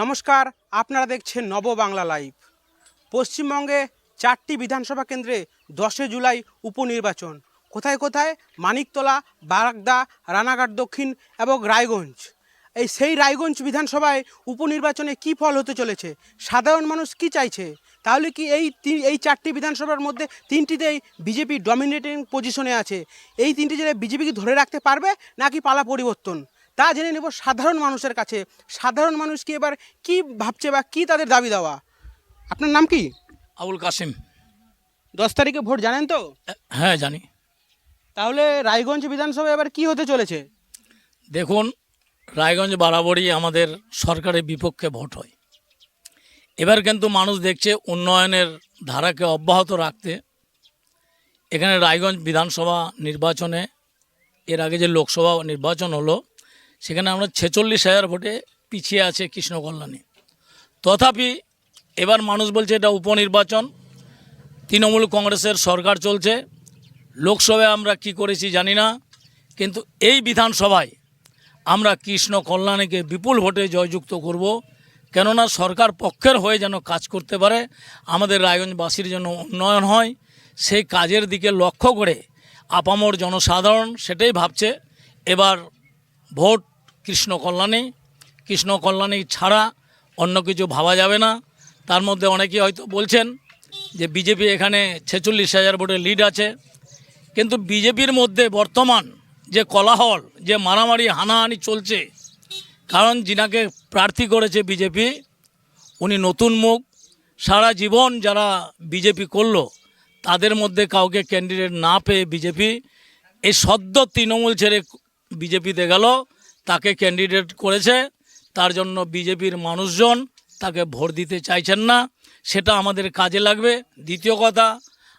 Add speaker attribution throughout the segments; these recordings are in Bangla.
Speaker 1: নমস্কার, আপনারা দেখছেন নব বাংলা লাইভ। পশ্চিমবঙ্গে চারটি বিধানসভা কেন্দ্রে দশে জুলাই উপনির্বাচন। কোথায় কোথায়? মানিকতলা, বাগদা, রানাঘাট দক্ষিণ এবং রায়গঞ্জ। এই সেই রায়গঞ্জ বিধানসভায় উপনির্বাচনে কি ফল হতে চলেছে? সাধারণ মানুষ কি চাইছে? তাহলে কি এই এই চারটি বিধানসভার মধ্যে তিনটিতেই বিজেপি ডমিনেটিং পজিশনে আছে? এই তিনটি জেলায় বিজেপি কি ধরে রাখতে পারবে নাকি পালা পরিবর্তন? তা জেনে নেব সাধারণ মানুষের কাছে। সাধারণ মানুষ কি এবার কি ভাবছে বা কি তাদের দাবি দেওয়া? আপনার নাম কি?
Speaker 2: আবুল কাসিম।
Speaker 1: দশ তারিখে ভোট জানেন তো?
Speaker 2: হ্যাঁ জানি।
Speaker 1: তাহলে রায়গঞ্জ বিধানসভা এবার কি হতে চলেছে?
Speaker 2: দেখুন রায়গঞ্জ বরাবরই আমাদের সরকারের বিপক্ষে ভোট হয়। এবার কিন্তু মানুষ দেখছে উন্নয়নের ধারাকে অব্যাহত রাখতে। এখানে রায়গঞ্জ বিধানসভা নির্বাচনে এর আগে যে লোকসভা নির্বাচন হলো সেখানে আমরা ছেচল্লিশ হাজার ভোটে পিছিয়ে আছে কৃষ্ণকল্যাণী তথাপি এবার মানুষ বলছে এটা উপনির্বাচন, তৃণমূল কংগ্রেসের সরকার চলছে, লোকসভায় আমরা কি করেছি জানি না, কিন্তু এই বিধানসভায় আমরা কৃষ্ণ কল্যাণীকে বিপুল ভোটে জয়যুক্ত করব, কেননা সরকার পক্ষের হয়ে যেন কাজ করতে পারে, আমাদের রায়গঞ্জবাসীর জন্য উন্নয়ন হয়, সেই কাজের দিকে লক্ষ্য করে আপামর জনসাধারণ সেটাই ভাবছে, এবার ভোট কৃষ্ণ কল্যাণী কৃষ্ণ কল্যাণী ছাড়া অন্য কিছু ভাবা যাবে না। তার মধ্যে অনেকেই হয়তো বলছেন যে বিজেপি এখানে ছেচল্লিশ হাজার ভোটের লিড আছে। কিন্তু বিজেপির মধ্যে বর্তমান যে কলাহল, যে মারামারি, হানাহানি চলছে, কারণ যিনাকে প্রার্থী করেছে বিজেপি, উনি নতুন মুখ। সারা জীবন যারা বিজেপি করল, তাদের মধ্যে কাউকে ক্যান্ডিডেট না পেয়ে বিজেপি, এই সদ্য তৃণমূল ছেড়ে বিজেপিতে গেল। তাকে ক্যান্ডিডেট করেছে, তার জন্য বিজেপির মানুষজন তাকে ভোট দিতে চাইছেন না, সেটা আমাদের কাজে লাগবে। দ্বিতীয় কথা,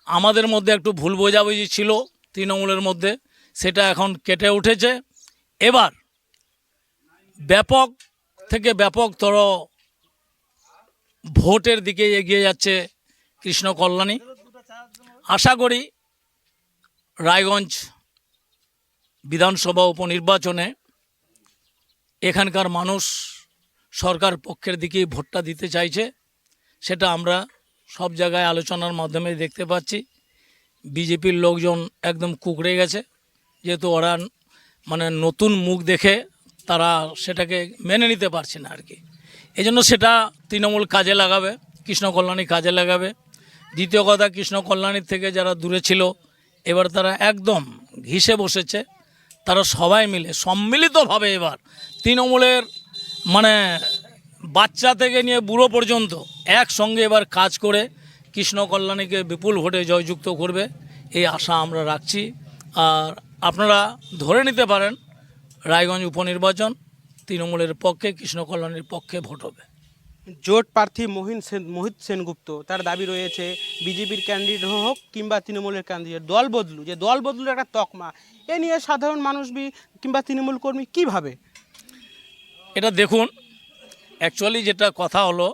Speaker 2: আমাদের মধ্যে একটু ভুল বোঝাবুঝি ছিল তৃণমূলের মধ্যে, সেটা এখন কেটে উঠেছে। এবার, ব্যাপক থেকে ব্যাপকতর ভোটের দিকে এগিয়ে যাচ্ছে কৃষ্ণ কল্যাণী। আশা করি, রায়গঞ্জ বিধানসভা উপনির্বাচনে এখানকার মানুষ সরকার পক্ষের দিকেই ভোটটা দিতে চাইছে, সেটা আমরা সব জায়গায় আলোচনার মাধ্যমে দেখতে পাচ্ছি। বিজেপির লোকজন একদম কুকড়ে গেছে, যেহেতু ওরা মানে নতুন মুখ দেখে তারা সেটাকে মেনে নিতে পারছে না আর কি। এই জন্য সেটা তৃণমূল কাজে লাগাবে, কৃষ্ণ কল্যাণী কাজে লাগাবে। দ্বিতীয় কথা, কৃষ্ণ কল্যাণীর থেকে যারা দূরে ছিল, এবার তারা একদম ঘিসে বসেছে। তারা সবাই মিলে, সম্মিলিতভাবে এবার তৃণমূলের মানে বাচ্চা থেকে নিয়ে বুড়ো পর্যন্ত একসঙ্গে এবার কাজ করে কৃষ্ণ কল্যাণীকে বিপুল ভোটে জয়যুক্ত করবে, এই আশা আমরা রাখছি। আর আপনারা ধরে নিতে পারেন, রায়গঞ্জ উপনির্বাচন তৃণমূলের পক্ষে, কৃষ্ণ কল্যাণীর পক্ষে ভোট হবে।
Speaker 1: জোট প্রার্থী মহিন সেন, মোহিত সেনগুপ্ত। তার দাবি রয়েছে, বিজেপির ক্যান্ডিডেট হোক কিংবা তৃণমূলের ক্যান্ডিডেট দল বদলু যে দল বদলুর একটা তকমা, এ নিয়ে সাধারণ মানুষ বি- কিংবা তৃণমূল কর্মী কীভাবে
Speaker 2: এটা দেখুন অ্যাকচুয়ালি যেটা কথা হলো,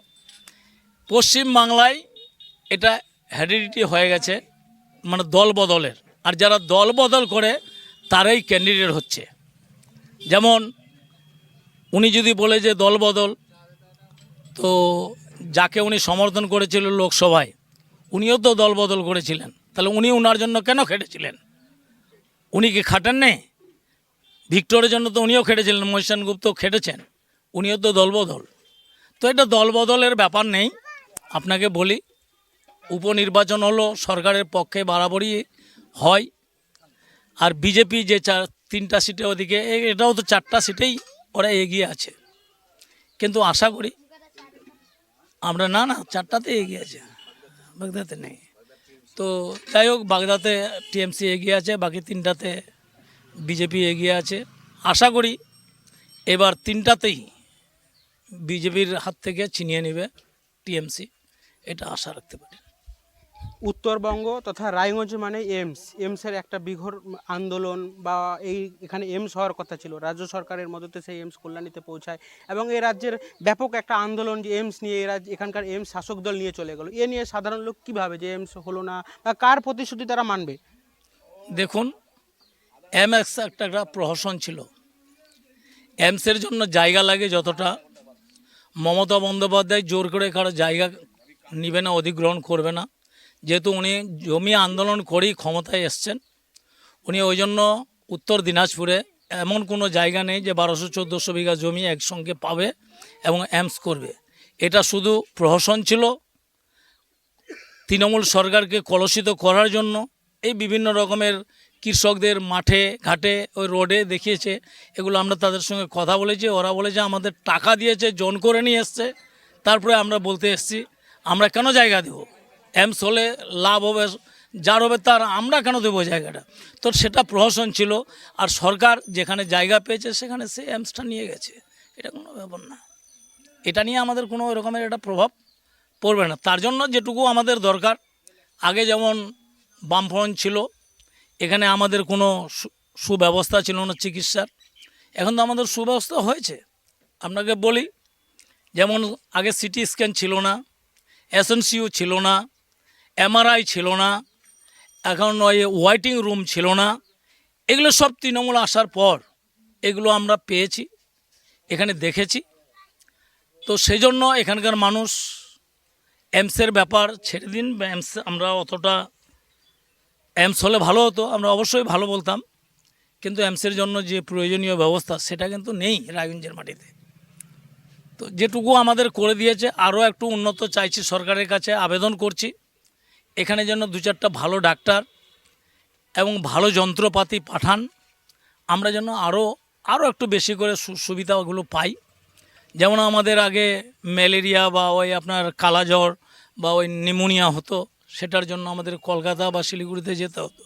Speaker 2: পশ্চিম বাংলায় এটা হ্যাডিডিটি হয়ে গেছে মানে দল বদলের। আর যারা দল বদল করে, তারাই ক্যান্ডিডেট হচ্ছে। যেমন, উনি যদি বলে যে দল বদল তো যাকে উনি সমর্থন করেছিল লোকসভায়, উনিও তো দল বদল করেছিলেন। তাহলে উনি উনার জন্য কেন খেটেছিলেন? উনি কি খাটেন নেই ভিক্টরের জন্য তো উনিও খেটেছিলেন, মহিষান গুপ্ত খেটেছেন, উনিও তো দলবদল। তো এটা দলবদলের ব্যাপার নেই, আপনাকে বলি, উপনির্বাচন হলো, সরকারের পক্ষে বরাবরই হয়, আর বিজেপি যে চার, তিনটা সিটে ওদিকে এটাও তো চারটা সিটেই ওরা এগিয়ে আছে। কিন্তু আশা করি আমরা না না, চারটাতে এগিয়ে আছে। বাগদাতে নেই। তো যাই হোক বাগদাতে টিএমসি এগিয়ে আছে, বাকি তিনটাতে বিজেপি এগিয়ে আছে। আশা করি এবার তিনটাতেই বিজেপির হাত থেকে ছিনিয়ে নেবে টিএমসি, এটা আশা রাখতে পারি।
Speaker 1: উত্তরবঙ্গ তথা রায়গঞ্জ মানে এমস এমসের একটা বিঘর আন্দোলন বা এই এখানে এমস হওয়ার কথা ছিল। রাজ্য সরকারের মদতে সেই এমস কল্যাণীতে পৌঁছায় এবং এই রাজ্যের ব্যাপক একটা আন্দোলন যে এমস নিয়ে এই রাজ্য এখানকার এমস শাসক দল নিয়ে চলে গেল। এ নিয়ে সাধারণ লোক কীভাবে যে এমস হলো না বা কার প্রতিশ্রুতি তারা মানবে?
Speaker 2: দেখুন এমএক্স একটা একটা প্রহসন ছিল। এমসের জন্য জায়গা লাগে যতটা। মমতা বন্দ্যোপাধ্যায় জোর করে কারও জায়গা নিবে না, অধিগ্রহণ করবে না। যেহেতু উনি জমি আন্দোলন করেই ক্ষমতায় এসছেন, উনি ওই জন্য উত্তর দিনাজপুরে এমন কোনো জায়গা নেই যে বারোশো চোদ্দোশো বিঘা জমি একসঙ্গে পাবে এবং অ্যামস করবে। এটা শুধু প্রহসন ছিল, তৃণমূল সরকারকে কলুষিত করার জন্য এই বিভিন্ন রকমের কৃষকদের মাঠে, ঘাটে, ওই রোডে দেখিয়েছে। এগুলো আমরা তাদের সঙ্গে কথা বলেছি, ওরা বলেছে আমাদের টাকা দিয়েছে, জন করে নিয়ে এসছে। তারপরে আমরা বলতে এসছি, আমরা কেন জায়গা দেবো? এমস হলে লাভ হবে, যার হবে তার, আমরা কেন দেবো জায়গাটা? তো সেটা প্রহসন ছিল, আর সরকার যেখানে জায়গা পেয়েছে, সেখানে সে এমসটা নিয়ে গেছে। এটা কোনো ব্যাপার না। এটা নিয়ে আমাদের কোনো এরকমের একটা প্রভাব পড়বে না। তার জন্য যেটুকু আমাদের দরকার, আগে যেমন বামফ্রন্ট ছিল, এখানে আমাদের কোনো সুব্যবস্থা ছিল না চিকিৎসার। এখন তো আমাদের সুব্যবস্থা হয়েছে। আপনাকে বলি, যেমন আগে সিটি স্ক্যান ছিল না এসএনসিউ ছিল না এমআরআই ছিল না, এখন ওই ওয়াইটিং রুম ছিল না, এগুলো সব তৃণমূল আসার পর এগুলো আমরা পেয়েছি, এখানে দেখেছি। তো সেই জন্য এখানকার মানুষ এমসের ব্যাপার ছেড়ে দিন এমস আমরা অতটা এমস হলে ভালো হতো, আমরা অবশ্যই ভালো বলতাম, কিন্তু এমসের জন্য যে প্রয়োজনীয় ব্যবস্থা সেটা কিন্তু নেই রায়গঞ্জের মাটিতে। তো যেটুকু আমাদের করে দিয়েছে, আরও একটু উন্নত চাইছি সরকারের কাছে আবেদন করছি। এখানে যেন দু চারটা ভালো ডাক্তার এবং ভালো যন্ত্রপাতি পাঠান, আমরা যেন আরও আরও একটু বেশি করে সুবিধাগুলো পাই। যেমন আমাদের আগে ম্যালেরিয়া বা ওই আপনার কালাজ্বর বা ওই নিমোনিয়া হতো, সেটার জন্য আমাদের কলকাতা বা শিলিগুড়িতে যেতে হতো।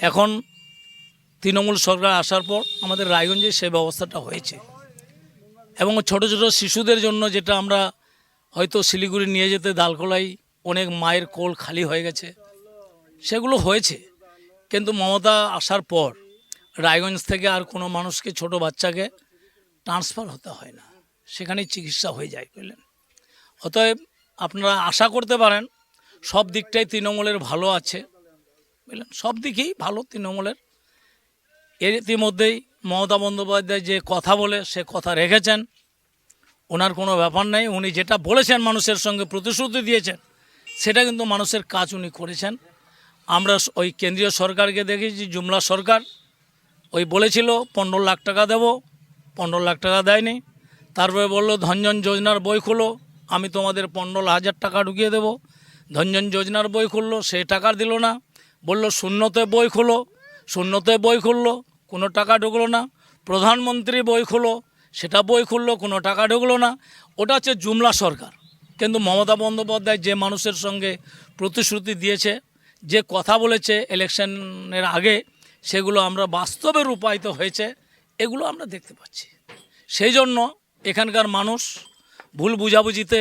Speaker 2: এখন তৃণমূল সরকার আসার পর আমাদের রায়গঞ্জে সেই ব্যবস্থাটা হয়েছে। এবং ছোট ছোট শিশুদের জন্য যেটা আমরা হয়তো শিলিগুড়ি নিয়ে যেতে দালকোলাই অনেক মায়ের কোল খালি হয়ে গেছে। সেগুলো হয়েছে। কিন্তু মমতা আসার পর রায়গঞ্জ থেকে আর কোনো মানুষকে, ছোট বাচ্চাকে ট্রান্সফার হতে হয় না। সেখানেই চিকিৎসা হয়ে যায় বুঝলেন। অতএব আপনারা আশা করতে পারেন, সব দিকটাই তৃণমূলের ভালো আছে। বুঝলেন? সব দিকেই ভালো তৃণমূলের। এর ইতিমধ্যেই মমতা বন্দ্যোপাধ্যায় যে কথা বলে, সে কথা রেখেছেন। ওনার কোনো ব্যাপার নেই। উনি যেটা বলেছেন মানুষের সঙ্গে প্রতিশ্রুতি দিয়েছেন সেটা কিন্তু মানুষের কাজ উনি করেছেন। আমরা ওই কেন্দ্রীয় সরকারকে দেখেছি, জুমলা সরকার। ওই বলেছিল, পনেরো লাখ টাকা দেব। পনেরো লাখ টাকা দেয়নি। তারপরে বলল ধনজন যোজনার বই খোলো। আমি তোমাদের পনেরো হাজার টাকা ঢুকিয়ে দেবো। ধনজন যোজনার বই খুললো, সে টাকা দিল না। বলল, শূন্যতে বই খোলো। শূন্যতে বই খুললো, কোনো টাকা ঢুকলো না। প্রধানমন্ত্রী বই খোলো, সেটা বই খুললো, কোনো টাকা ঢুকলো না। ওটা হচ্ছে জুমলা সরকার। কিন্তু মমতা বন্দ্যোপাধ্যায় যে মানুষের সঙ্গে প্রতিশ্রুতি দিয়েছে, যে কথা বলেছে ইলেকশনের আগে, সেগুলো আমরা বাস্তবে রূপায়িত হয়েছে, এগুলো আমরা দেখতে পাচ্ছি। সেই জন্য এখানকার মানুষ ভুল বুঝাবুঝিতে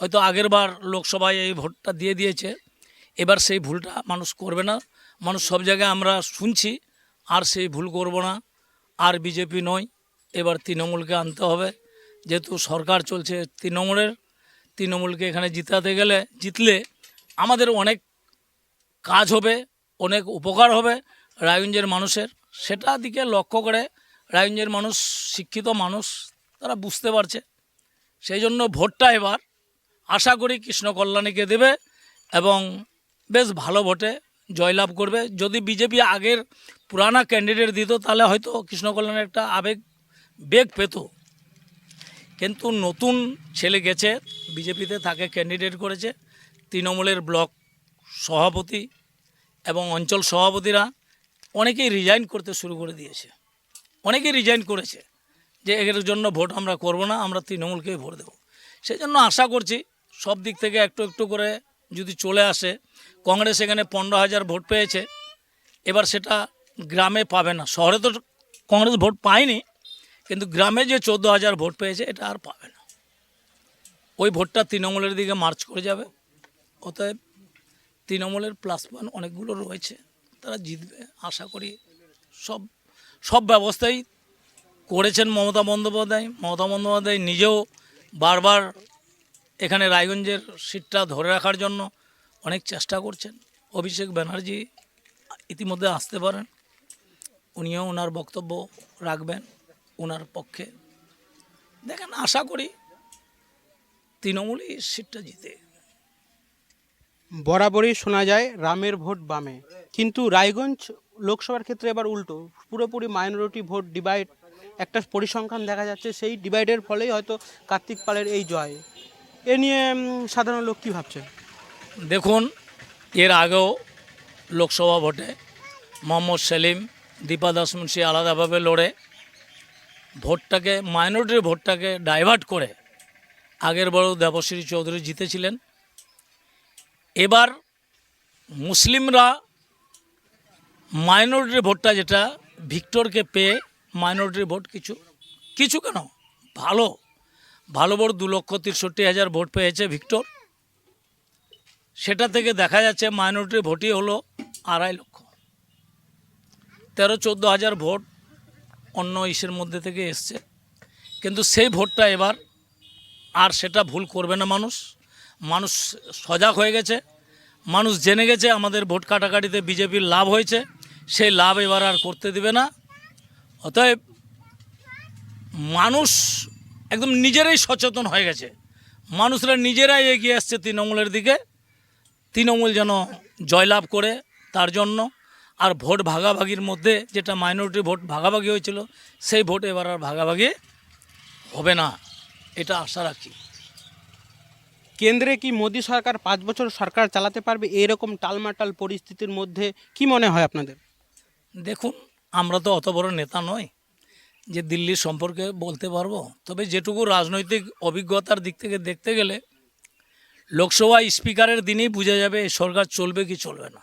Speaker 2: হয়তো আগেরবার লোকসভায় এই ভোটটা দিয়ে দিয়েছে, এবার সেই ভুলটা মানুষ করবে না। মানুষ সব জায়গায় আমরা শুনছি, আর সেই ভুল করব না। আর বিজেপি নয়, এবার তৃণমূলকে আনতে হবে। যেহেতু সরকার চলছে তৃণমূলের তৃণমূলকে এখানে জিতাতে গেলে জিতলে আমাদের অনেক কাজ হবে, অনেক উপকার হবে রায়গঞ্জের মানুষের। সেটা দিকে লক্ষ্য করে রায়গঞ্জের মানুষ, শিক্ষিত মানুষ, তারা বুঝতে পারছে। সেই জন্য ভোটটা এবার আশা করি কৃষ্ণ কল্যাণীকে দেবে এবং বেশ ভালো ভোটে জয়লাভ করবে। যদি বিজেপি আগের পুরানা ক্যান্ডিডেট দিত, তাহলে হয়তো কৃষ্ণ কল্যাণের একটা আবেগ, বেগ পেত। কিন্তু নতুন ছেলে গেছে, বিজেপিতে তাকে ক্যান্ডিডেট করেছে, তৃণমূলের ব্লক সভাপতি এবং অঞ্চল সভাপতিরা অনেকেই রিজাইন করতে শুরু করে দিয়েছে। অনেকেই রিজাইন করেছে যে এর জন্য ভোট আমরা করব না, আমরা তৃণমূলকেই ভোট দেবো। সেই জন্য আশা করছি সব দিক থেকে একটু একটু করে যদি চলে আসে, কংগ্রেস এখানে পনেরো হাজার ভোট পেয়েছে, এবার সেটা গ্রামে পাবে না। শহরে তো কংগ্রেস ভোট পায়নি কিন্তু গ্রামে যে চোদ্দ হাজার ভোট পেয়েছে, এটা আর পাবে না। ওই ভোটটা তৃণমূলের দিকে মার্চ করে যাবে। অতএব তৃণমূলের প্লাস পয়েন্ট অনেকগুলো রয়েছে, তারা জিতবে আশা করি। সব সব ব্যবস্থাই করেছেন মমতা বন্দ্যোপাধ্যায়। মমতা বন্দ্যোপাধ্যায় নিজেও বারবার এখানে রায়গঞ্জের সিটটা ধরে রাখার জন্য অনেক চেষ্টা করছেন। অভিষেক ব্যানার্জি ইতিমধ্যে আসতে পারেন। উনিও ওনার বক্তব্য রাখবেন। ওনার পক্ষে। দেখেন আশা করি তৃণমূলই সিটটা জিতে।
Speaker 1: বরাবরই শোনা যায় রামের ভোট বামে। কিন্তু রায়গঞ্জ লোকসভার ক্ষেত্রে এবার উল্টো। পুরোপুরি মাইনরিটি ভোট ডিভাইড একটা পরিসংখ্যান দেখা যাচ্ছে সেই ডিভাইডের ফলেই হয়তো কার্তিক পালের এই জয়। এ নিয়ে সাধারণ লোক কী ভাবছে?
Speaker 2: দেখুন এর আগেও লোকসভা ভোটে মোহাম্মদ সেলিম দীপা দাস মুন্সি আলাদাভাবে লড়ে। ভোটটাকে মাইনরিটির ভোটটাকে ডাইভার্ট করে আগের বড় দেবশ্রী চৌধুরী জিতেছিলেন। এবার মুসলিমরা মাইনরিটির ভোটটা যেটা, ভিক্টরকে পেয়ে মাইনরিটির ভোট কিছু কিছু কেন? ভালো। ভালো বড় দু লক্ষ তিরষট্টি হাজার ভোট পেয়েছে ভিক্টর। সেটা থেকে দেখা যাচ্ছে মাইনরিটির ভোটই হলো আড়াই লক্ষ। তেরো চোদ্দ হাজার ভোট অন্য ইসের মধ্যে থেকে এসছে। কিন্তু সেই ভোটটা এবার আর সেটা ভুল করবে না মানুষ। মানুষ সজাগ হয়ে গেছে। মানুষ জেনে গেছে আমাদের ভোট কাটাকাটিতে বিজেপির লাভ হয়েছে। সেই লাভ এবার আর করতে দিবে না। অতএব মানুষ একদম নিজেরাই সচেতন হয়ে গেছে। মানুষরা নিজেরাই এগিয়ে আসছে তৃণমূলের দিকে। তৃণমূল যেন জয়লাভ করে তার জন্য। আর ভোট ভাগাভাগির মধ্যে যেটা মাইনরিটি ভোট ভাগাভাগি হয়েছিল সেই ভোট এবার আর ভাগাভাগি হবে না। এটা আশা রাখি।
Speaker 1: কেন্দ্রে কি মোদী সরকার পাঁচ বছর সরকার চালাতে পারবে? এরকম টালমাটাল পরিস্থিতির মধ্যে কি মনে হয় আপনাদের?
Speaker 2: দেখুন আমরা তো অত বড় নেতা নই যে দিল্লির সম্পর্কে বলতে পারব। তবে যেটুকু রাজনৈতিক অভিজ্ঞতার দিক থেকে দেখতে গেলে লোকসভা স্পিকারের দিনেই বোঝা যাবে এই সরকার চলবে কি চলবে না।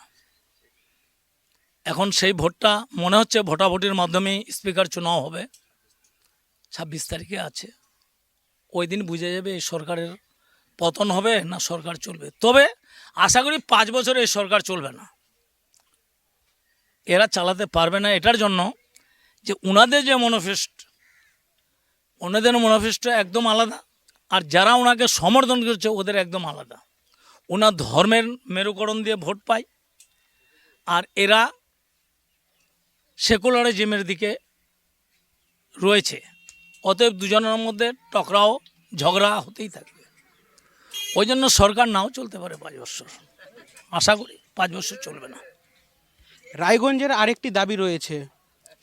Speaker 2: এখন সেই ভোটটা মনে হচ্ছে ভোটাভুটির মাধ্যমেই স্পিকার চুনাও হবে। ছাব্বিশ তারিখে আছে। ওই দিন বুঝে যাবে এই সরকারের পতন হবে না সরকার চলবে। তবে আশা করি পাঁচ বছর এই সরকার চলবে না। এরা চালাতে পারবে না এটার জন্য যে ওনাদের যে মনোফেস্ট, ওনাদের মনোফেস্ট একদম আলাদা আর যারা ওনাকে সমর্থন করছে ওদের একদম আলাদা। ওনার ধর্মের মেরুকরণ দিয়ে ভোট পায় আর এরা সেকুলারিজমের দিকে রয়েছে। অতএব দুজনের মধ্যে টকরাও ঝগড়া হতেই থাকবে। ওই জন্য সরকার নাও চলতে পারে পাঁচ বছর। আশা করি পাঁচ বছর চলবে না।
Speaker 1: রায়গঞ্জের আরেকটি দাবি রয়েছে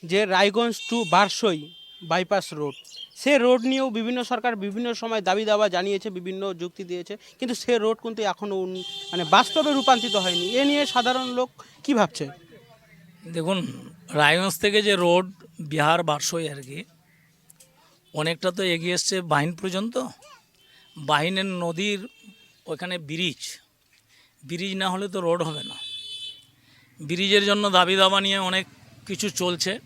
Speaker 1: যে Raiganj to Barsoi bypass road. Say road নিয়েও বিভিন্ন সরকার বিভিন্ন সময় দাবি দাবা জানিয়েছে বিভিন্ন যুক্তি দিয়েছে কিন্তু সে রোড কিন্তু এখনও মানে বাস্তবে রূপান্তরিত হয়নি। এ নিয়ে সাধারণ লোক কি ভাবছে?
Speaker 2: দেখুন রায়গঞ্জ থেকে যে রোড, বিহার, বারসই আর কি, অনেকটা তো এগিয়ে এসছে বাহিন পর্যন্ত। বাহিনের নদীর ওখানে ব্রিজ ব্রিজ না হলে তো রোড হবে না। ব্রিজের জন্য দাবি দাবা নিয়ে অনেক কিছু চলছে।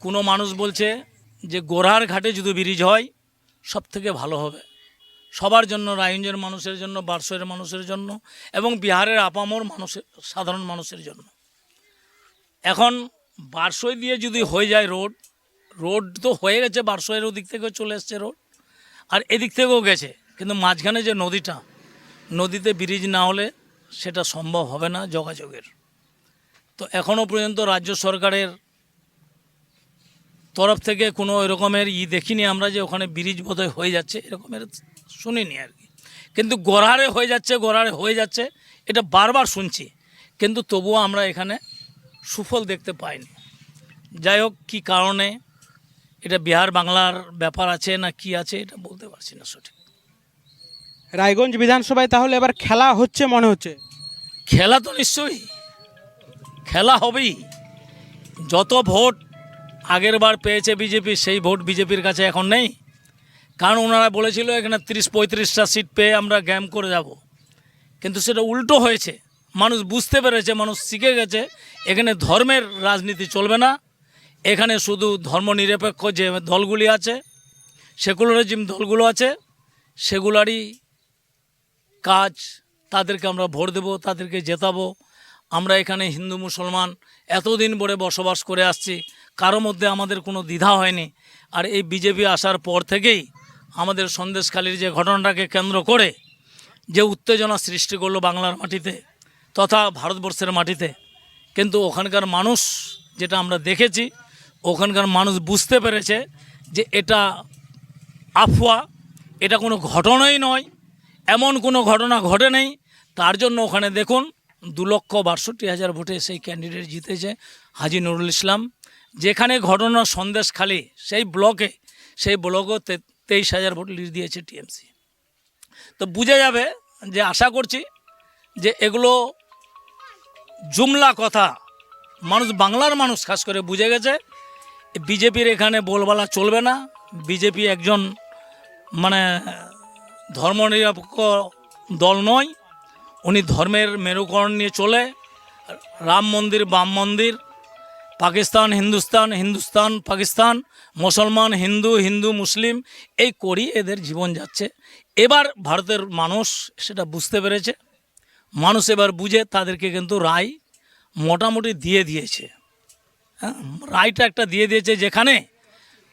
Speaker 2: কোনো মানুষ বলছে যে গোড়ার ঘাটে যদি ব্রিজ হয় সব থেকে ভালো হবে। সবার জন্য, রায়গঞ্জের মানুষের জন্য বারসয়ের মানুষের জন্য এবং বিহারের আপামর মানুষের, সাধারণ মানুষের জন্য। এখন বারসই দিয়ে যদি হয়ে যায় রোড রোড তো হয়ে গেছে, বারসইয়ের ওদিক থেকেও চলে এসছে রোড, আর এদিক থেকেও গেছে। কিন্তু মাঝখানে যে নদীটা, নদীতে ব্রিজ না হলে সেটা সম্ভব হবে না যোগাযোগের। তো এখনও পর্যন্ত রাজ্য সরকারের তরফ থেকে কোনো এরকমের ই দেখিনি আমরা যে ওখানে ব্রিজ বোধহয় হয়ে যাচ্ছে, এরকমের শুনিনি আর কি। কিন্তু গোড়ারে হয়ে যাচ্ছে, গোড়ারে হয়ে যাচ্ছে, এটা বারবার শুনছি। কিন্তু তবুও আমরা এখানে সুফল দেখতে পাইনি। যাই হোক কী কারণে? এটা বিহার বাংলার ব্যাপার আছে না কি আছে এটা বলতে পারছি না সঠিক।
Speaker 1: রায়গঞ্জ বিধানসভায় তাহলে এবার খেলা হচ্ছে মনে হচ্ছে?
Speaker 2: খেলা তো নিশ্চয়ই। খেলা হবেই। যত ভোট আগের বার পেয়েছে বিজেপি সেই ভোট বিজেপির কাছে এখন নেই। কারণ ওনারা বলেছিল এখানে তিরিশ পঁয়ত্রিশটা সিট পেয়ে আমরা গ্যাম করে যাব। কিন্তু সেটা উল্টো হয়েছে। মানুষ বুঝতে পেরেছে, মানুষ শিখে গেছে, এখানে ধর্মের রাজনীতি চলবে না। এখানে শুধু ধর্মনিরপেক্ষ যে দলগুলি আছে সেকুলারিজম দলগুলো আছে, সেগুলারই কাজ তাদেরকে আমরা ভোট দেব, তাদেরকে জেতাবো। আমরা এখানে হিন্দু, মুসলমান এতদিন পরে বসবাস করে আসছি, কারও মধ্যে আমাদের কোনো দ্বিধা হয়নি। আর এই বিজেপি আসার পর থেকেই আমাদের সন্দেশখালির যে ঘটনাটাকে কেন্দ্র করে যে উত্তেজনা সৃষ্টি করল বাংলার মাটিতে তথা ভারতবর্ষের মাটিতে। কিন্তু ওখানকার মানুষ যেটা আমরা দেখেছি, ওখানকার মানুষ বুঝতে পেরেছে যে এটা আফওয়া, এটা কোনো ঘটনাই নয়, এমন কোনো ঘটনা ঘটে নেই। তার জন্য ওখানে দেখুন, দু লক্ষ বাষট্টি হাজার ভোটে সেই ক্যান্ডিডেট জিতেছে হাজি নুরুল ইসলাম। যেখানে ঘটনা সন্দেশ খালি, সেই ব্লকে, সেই ব্লকও তেইশ হাজার ভোট লিড দিয়েছে টিএমসি। তো বোঝা যাবে যে আশা করছি যে এগুলো জুমলা কথা। মানুষ বাংলার মানুষ, খাস করে বুঝে গেছে। বিজেপির এখানে বলবালা চলবে না। বিজেপি একজন মানে ধর্মনিরপেক্ষ দল নয়। উনি ধর্মের মেরুকরণ নিয়ে চলে। রাম মন্দির, বাম মন্দির, পাকিস্তান, হিন্দুস্তান হিন্দুস্তান, পাকিস্তান, মুসলমান, হিন্দু হিন্দু, মুসলিম, এই করি এদের জীবন যাচ্ছে। এবার ভারতের মানুষ সেটা বুঝতে পেরেছে। মানুষ এবার বুঝে তাদেরকে কিন্তু রায় মোটামুটি দিয়ে দিয়েছে। হ্যাঁ রায়টা একটা দিয়ে দিয়েছে যেখানে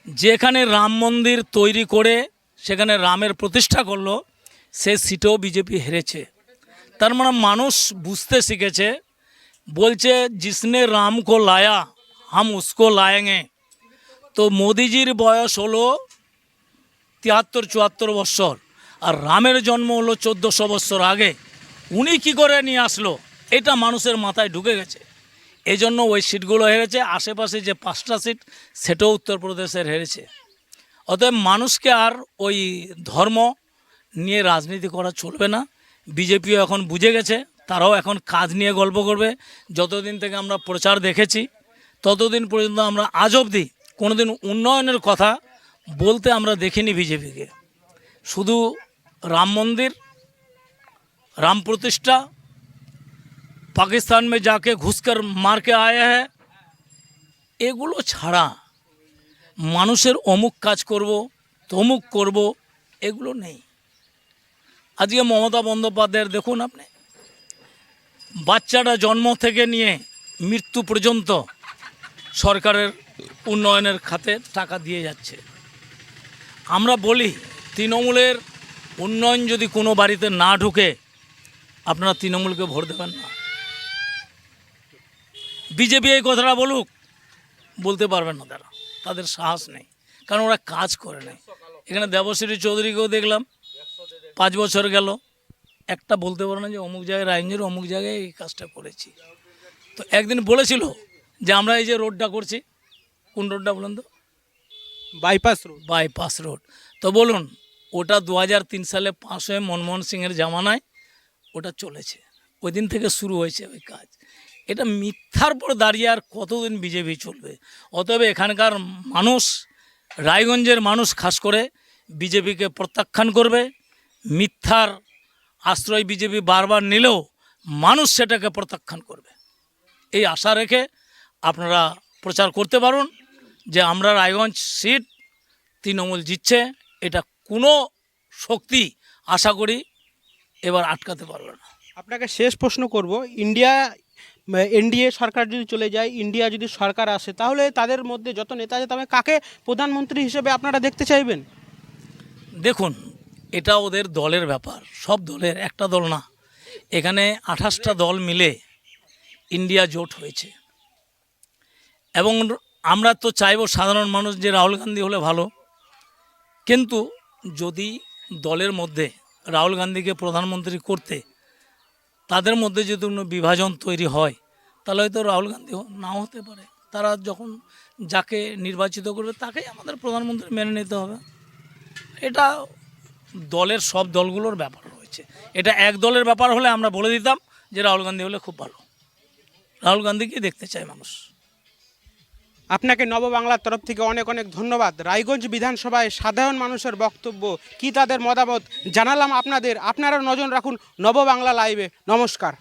Speaker 2: যেখানে রাম মন্দির তৈরি করে সেখানে রামের প্রতিষ্ঠা করল, সে সিটেও বিজেপি হেরেছে। তার মানে মানুষ বুঝতে শিখেছে, বলছে, জিসনে রাম কো লায়া, হাম উসকো লায়েঙ্গে তো মোদিজির বয়স হলো তিয়াত্তর চুয়াত্তর বৎসর, আর রামের জন্ম হলো চোদ্দোশো বৎসর আগে। উনি কি করে নিয়ে আসলো? এটা মানুষের মাথায় ঢুকে গেছে। এই জন্য ওই সিটগুলো হেরেছে, আশেপাশে যে পাঁচটা সিট, সেটাও উত্তরপ্রদেশের হেরেছে। অতএব মানুষকে আর ওই ধর্ম নিয়ে রাজনীতি করা চলবে না। বিজেপিও এখন বুঝে গেছে, তারাও এখন কাজ নিয়ে গল্প করবে। যতদিন থেকে আমরা প্রচার দেখেছি, ততদিন পর্যন্ত আমরা আজ অবধি কোনোদিন উন্নয়নের কথা বলতে আমরা দেখিনি বিজেপিকে। শুধু রাম মন্দির राम प्रतिष्ठा पाकिस्तान में जाके घुसकर मार के आया है এগুলো ছাড়া মানুষের অমুক কাজ করব তমুক করব এগুলো নেই আজকে মমতা বন্দ্যোপাধ্যায়ের দেখুন আপনি বাচ্চাটা জন্ম থেকে নিয়ে মৃত্যু পর্যন্ত সরকারের উন্নয়নের খাতে টাকা দিয়ে যাচ্ছে আমরা বলি তৃণমূলের উন্নয়ন যদি কোনো বাড়িতে না ঢুকে আপনারা তৃণমূলকে ভোট দেবেন না। বিজেপি এই কথাটা বলুক বলতে পারবেন না তারা। তাদের সাহস নেই কারণ ওরা কাজ করে নেই। এখানে দেবশ্রী চৌধুরীকেও দেখলাম পাঁচ বছর গেল। একটা বলতে পারো না যে অমুক জায়গায় রাইঞ্জের অমুক জায়গায় এই কাজটা করেছি। তো একদিন বলেছিল যে আমরা এই যে রোডটা করছি কোন রোডটা বলুন তো?
Speaker 1: বাইপাস রোড
Speaker 2: বাইপাস রোড তো বলুন ওটা দু তিন সালে পাস হয়ে মনমোহন সিংয়ের জামানায় ওটা চলেছে। ওই দিন থেকে শুরু হয়েছে ওই কাজ। এটা মিথ্যার পর দাঁড়িয়ে আর কতদিন বিজেপি চলবে? অতএব এখানকার মানুষ, রায়গঞ্জের মানুষ খাস করে বিজেপিকে প্রত্যাখ্যান করবে। মিথ্যার আশ্রয় বিজেপি বারবার নিলেও মানুষ সেটাকে প্রত্যাখ্যান করবে। এই আশা রেখে আপনারা প্রচার করতে পারুন যে আমরা রায়গঞ্জ সিট তৃণমূল জিতছে। এটা কোনো শক্তি আশা করি এবার আটকাতে পারবে না।
Speaker 1: আপনাকে শেষ প্রশ্ন করব ইন্ডিয়া এনডিএ সরকার যদি চলে যায় ইন্ডিয়া যদি সরকার আসে তাহলে তাদের মধ্যে যত নেতা আছে তবে কাকে প্রধানমন্ত্রী হিসেবে আপনারা দেখতে চাইবেন?
Speaker 2: দেখুন এটা ওদের দলের ব্যাপার সব দলের একটা দল না। এখানে আঠাশটা দল মিলে ইন্ডিয়া জোট হয়েছে। এবং আমরা তো চাইব সাধারণ মানুষ যে রাহুল গান্ধী হলে ভালো। কিন্তু যদি দলের মধ্যে রাহুল গান্ধীকে প্রধানমন্ত্রী করতে তাদের মধ্যে যদি কোনো বিভাজন তৈরি হয়, তাহলে হয়তো রাহুল গান্ধী নাও হতে পারে। তারা যখন যাকে নির্বাচিত করবে, তাকেই আমাদের প্রধানমন্ত্রী মেনে নিতে হবে। এটা দলের সব দলগুলোর ব্যাপার রয়েছে। এটা এক দলের ব্যাপার হলে আমরা বলে দিতাম যে রাহুল গান্ধী হলে খুব ভালো। রাহুল গান্ধীকে দেখতে চায় মানুষ।
Speaker 1: আপনাকে নববাংলার তরফ থেকে অনেক অনেক ধন্যবাদ। রায়গঞ্জ বিধানসভায় সাধারণ মানুষের বক্তব্য, কি তাদের মতামত জানালাম আপনাদের। আপনারা নজর রাখুন নববাংলা লাইভে। নমস্কার।